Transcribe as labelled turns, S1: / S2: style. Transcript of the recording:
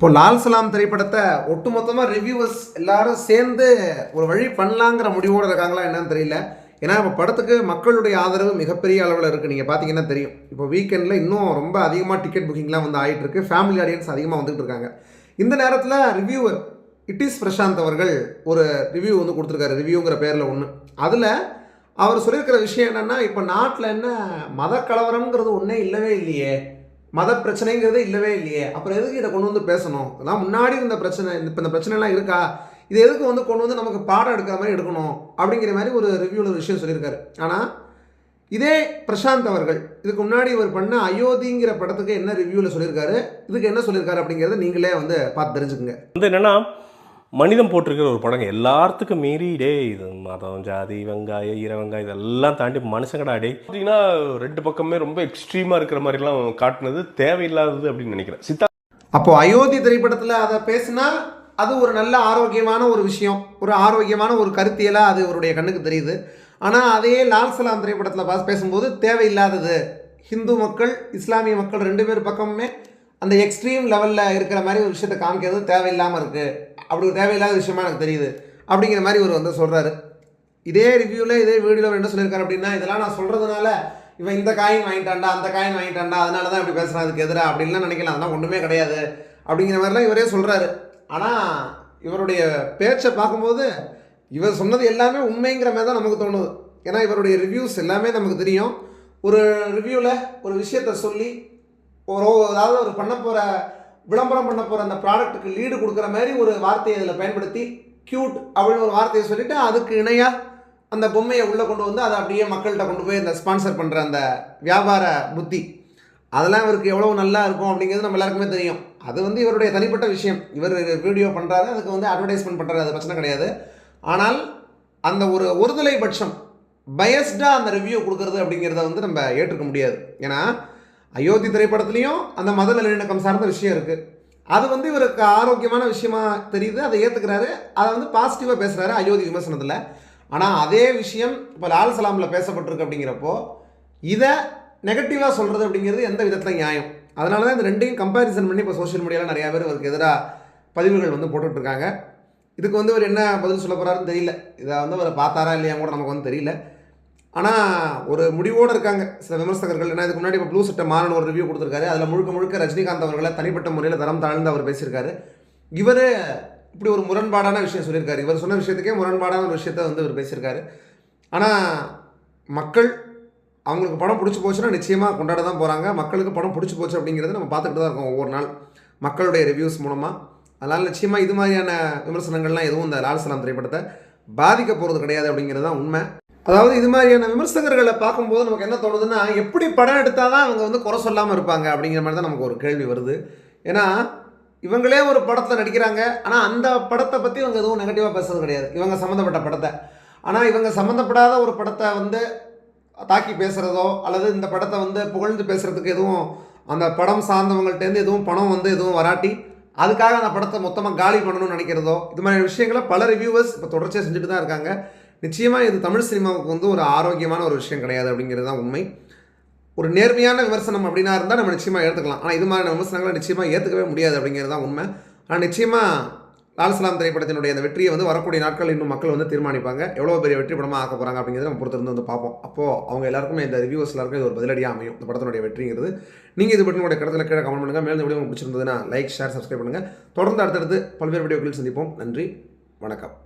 S1: இப்போ லால் சலாம் திரைப்படத்தை ஒட்டுமொத்தமாக ரிவ்யூவர்ஸ் எல்லாரும் சேர்ந்து ஒரு வழி பண்ணலாங்கிற முடிவோடு இருக்காங்களா என்னன்னு தெரியல. ஏன்னா இப்போ படத்துக்கு மக்களுடைய ஆதரவு மிகப்பெரிய அளவில் இருக்குது நீங்கள் பார்த்தீங்கன்னா தெரியும். இப்போ வீக்கெண்டில் இன்னும் ரொம்ப அதிகமாக டிக்கெட் புக்கிங்லாம் வந்து ஆகிட்டுருக்கு ஃபேமிலி ஆடியன்ஸ் அதிகமாக வந்துட்டு இருக்காங்க. இந்த நேரத்தில் ரிவ்யூவர் இட் இஸ் பிரசாந்த் அவர்கள் ஒரு ரிவ்யூ வந்து கொடுத்துருக்காரு. ரிவ்யூங்கிற பேரில் ஒன்று அதில் அவர் சொல்லியிருக்கிற விஷயம் என்னென்னா இப்போ நாட்டில் என்ன மத கலவரம்ங்கிறது ஒன்றே இல்லவே இல்லையே. மத பிரச்சனைங்கிறதே இல்லவே இல்லையே. அப்புறம் எதுக்கு இதை கொண்டு வந்து பேசணும்? அதான் முன்னாடி இந்த பிரச்சனை. இப்போ இந்த பிரச்சனைலாம் இருக்கா? இது எதுக்கு வந்து கொண்டு வந்து நமக்கு பாடம் எடுக்கிற மாதிரி எடுக்கணும்? அப்படிங்கிற மாதிரி ஒரு ரிவ்யூவில் ஒரு விஷயம் சொல்லியிருக்காரு. ஆனால் இதே பிரசாந்த் அவர்கள் இதுக்கு முன்னாடி இவர் பண்ண அயோத்திங்கிற படத்துக்கு என்ன ரிவ்யூவில் சொல்லியிருக்காரு? இதுக்கு என்ன சொல்லியிருக்காரு அப்படிங்கிறத நீங்களே வந்து பார்த்து தெரிஞ்சுக்குங்க.
S2: வந்து என்னன்னா மனிதம் போட்டிருக்கிற ஒரு படங்க. எல்லாத்துக்கும் மீறி டேய் இது மதம் ஜாதி வெங்காயம் ஈர வெங்காயம் இதெல்லாம் தாண்டி மனுஷங்கடா டே பார்த்தீங்கன்னா ரெண்டு பக்கமே ரொம்ப எக்ஸ்ட்ரீமாக இருக்கிற மாதிரிலாம் காட்டுனது தேவையில்லாதது அப்படின்னு நினைக்கிறேன். சித்தா
S1: அப்போ அயோத்தி திரைப்படத்தில் அதை பேசினா அது ஒரு நல்ல ஆரோக்கியமான ஒரு விஷயம். ஒரு ஆரோக்கியமான ஒரு கருத்தியலாக அது அவருடைய கண்ணுக்கு தெரியுது. ஆனால் அதே லால் சலாம் திரைப்படத்தில் பாஸ் பேசும்போது தேவையில்லாதது. ஹிந்து மக்கள் இஸ்லாமிய மக்கள் ரெண்டு பேர் பக்கமுமே அந்த எக்ஸ்ட்ரீம் லெவலில் இருக்கிற மாதிரி ஒரு விஷயத்தை காமிக்கிறது தேவையில்லாமல் இருக்குது அப்படி ஒரு தேவையில்லாத விஷயமா எனக்கு தெரியுது. அப்படிங்கிற மாதிரி இவர் வந்து சொல்கிறாரு இதே ரிவ்யூவில் இதே வீடியோவில் என்ன சொல்லியிருக்காரு அப்படின்னா இதெல்லாம் நான் சொல்கிறதுனால இவன் இந்த காயின் வாங்கிட்டாண்டா அந்த காயின் வாங்கிட்டாண்டா அதனால தான் இப்படி பேசுகிறான் அதுக்கு எதிராக அப்படின்லாம் நினைக்கலாம். அதெல்லாம் ஒன்றுமே கிடையாது. அப்படிங்கிற மாதிரிலாம் இவரே சொல்கிறாரு ஆனால் இவருடைய பேச்சை பார்க்கும்போது இவர் சொன்னது எல்லாமே உண்மைங்கிற மாதிரி தான் நமக்கு தோணுது. ஏன்னா இவருடைய ரிவ்யூஸ் எல்லாமே நமக்கு தெரியும். ஒரு ரிவ்யூவில் ஒரு விஷயத்த சொல்லி ஒரு அதாவது ஒரு பண்ண போகிற விளம்பரம் பண்ண போகிற அந்த ப்ராடக்ட்டுக்கு லீடு கொடுக்குற மாதிரி ஒரு வார்த்தையை இதில் பயன்படுத்தி க்யூட் அப்படின்னு ஒரு வார்த்தையை சொல்லிவிட்டு அதுக்கு இணையாக அந்த பொம்மையை உள்ளே கொண்டு வந்து அதை அப்படியே மக்கள்கிட்ட கொண்டு போய் அந்த ஸ்பான்சர் பண்ணுற அந்த வியாபார புத்தி. அதெல்லாம் இவருக்கு எவ்வளோ நல்லா இருக்கும் அப்படிங்கிறது நம்ம எல்லாருக்குமே தெரியும். அது வந்து இவருடைய தனிப்பட்ட விஷயம். இவர் வீடியோ பண்ணுறாரு அதுக்கு வந்து அட்வர்டைஸ்மெண்ட் பண்ணுறாரு அது பிரச்சனை கிடையாது. ஆனால் அந்த ஒரு ஒருதலை பட்சம் பயஸ்டாக அந்த ரிவ்யூ கொடுக்குறது அப்படிங்கிறத வந்து நம்ம ஏற்றுக்க முடியாது. ஏன்னா அயோத்தி திரைப்படத்துலேயும் அந்த மத நல்லிணக்கம் சார்ந்த விஷயம் இருக்குது அது வந்து இவருக்கு ஆரோக்கியமான விஷயமா தெரியுது. அதை ஏற்றுக்கிறாரு அதை வந்து பாசிட்டிவாக பேசுகிறாரு அயோத்தி விமர்சனத்தில். ஆனால் அதே விஷயம் இப்போ லால் சலாமில் பேசப்பட்டிருக்கு அப்படிங்கிறப்போ இதை நெகட்டிவாக சொல்கிறது அப்படிங்கிறது எந்த விதத்தில் நியாயம்? அதனால தான் இந்த ரெண்டையும் கம்பேரிசன் பண்ணி இப்போ சோஷியல் மீடியாவில் நிறையா பேர் இவருக்கு எதிராக பதிவுகள் வந்து போட்டுட்ருக்காங்க. இதுக்கு வந்து அவர் என்ன பதில் சொல்ல போகிறாருன்னு தெரியல. இதை வந்து அவர் பார்த்தாரா இல்லையா கூட நமக்கு வந்து தெரியல. ஆனால் ஒரு முடிவோடு இருக்காங்க. சில விமர்சகர்கள் ஏன்னா இதுக்கு முன்னாடி இப்போ ப்ளூ சட்டை மாறன் ஒரு ரிவ்யூ கொடுத்துருக்காரு. அதில் முழுக்க முழுக்க ரஜினிகாந்த் அவர்களை தனிப்பட்ட முறையில் தரம் தாழ்ந்து அவர் பேசியிருக்காரு. இவர் இப்படி ஒரு முரண்பாடான விஷயம் சொல்லியிருக்காரு. இவர் சொன்ன விஷயத்துக்கே முரண்பாடான ஒரு விஷயத்தை வந்து இவர் பேசியிருக்காரு. ஆனால் மக்கள் அவங்களுக்கு படம் பிடிச்சி போச்சுன்னா நிச்சயமாக கொண்டாட தான் போகிறாங்க மக்களுக்கு படம் பிடிச்சி போச்சு அப்படிங்கிறத நம்ம பார்த்துக்கிட்டு தான் இருக்கோம் ஒவ்வொரு நாள். மக்களுடைய ரிவ்யூஸ் மூலமாக அதனால் நிச்சயமாக இது மாதிரியான விமர்சனங்கள்லாம் எதுவும் இந்த லால் சலாம் திரைப்படத்தை பாதிக்க போகிறது கிடையாது அப்படிங்கிறது தான் உண்மை. அதாவது இது மாதிரியான விமர்சகர்களை பார்க்கும்போது நமக்கு என்ன தோணுதுன்னா எப்படி படம் எடுத்தால் தான் அவங்க வந்து குறை சொல்லாமல் இருப்பாங்க அப்படிங்கிற மாதிரி தான் நமக்கு ஒரு கேள்வி வருது. ஏன்னா இவங்களே ஒரு படத்தில் நடிக்கிறாங்க. ஆனால் அந்த படத்தை பற்றி இவங்க எதுவும் நெகட்டிவாக பேசுறது கிடையாது. இவங்க சம்மந்தப்பட்ட படத்தை. ஆனால் இவங்க சம்மந்தப்படாத ஒரு படத்தை வந்து தாக்கி பேசுகிறதோ அல்லது இந்த படத்தை வந்து புகழ்ந்து பேசுகிறதுக்கு எதுவும் அந்த படம் சார்ந்தவங்கள்ட்டேருந்து எதுவும் பணம் வந்து எதுவும் வராட்டி அதுக்காக அந்த படத்தை மொத்தமாக காலி பண்ணணும்னு நினைக்கிறதோ இது மாதிரி விஷயங்களை பல ரிவ்யூவர்ஸ் இப்போ தொடர்ச்சியாக செஞ்சுட்டு தான் இருக்காங்க. நிச்சயமாக இது தமிழ் சினிமாவுக்கு வந்து ஒரு ஆரோக்கியமான ஒரு விஷயம் கிடையாது அப்படிங்கிறது தான் உண்மை. ஒரு நேர்மையான விமர்சனம் அப்படின்னா இருந்தால் நம்ம நிச்சயமாக ஏற்றுக்கலாம் ஆனால் இது மாதிரியான விமர்சனங்களை நிச்சயமாக ஏற்றுக்கவே முடியாது அப்படிங்கிறது தான் உண்மை. ஆனால் நிச்சயமாக லால்சலாம் திரைப்படத்தினுடைய அந்த வெற்றியை வந்து வரக்கூடிய நாட்கள் இன்னும் மக்கள் வந்து தீர்மானிப்பாங்க. எவ்வளோ பெரிய வெற்றி படமாக ஆக்க போகிறாங்க அப்படிங்கிறத நம்ம பொறுத்திருந்து வந்து பார்ப்போம். அப்போது அவங்க எல்லாருக்குமே இந்த ரிவ்யூஸ் எல்லாருக்கும் இது ஒரு பதிலடியாக அமையும். இந்த படத்தினுடைய வெற்றிங்கிறது. நீங்கள் இது பற்றி உங்களுடைய கடத்தில் கீழே கமெண்ட் பண்ணுங்கள் மேலும் வீடியோ உங்களுக்கு பிடிச்சிருந்ததுன்னா லைக் ஷேர் சப்ஸ்கிரைப் பண்ணுங்கள் தொடர்ந்து அடுத்தடுத்து பல்வேறு வீடியோக்களில் சந்திப்போம். நன்றி. வணக்கம்.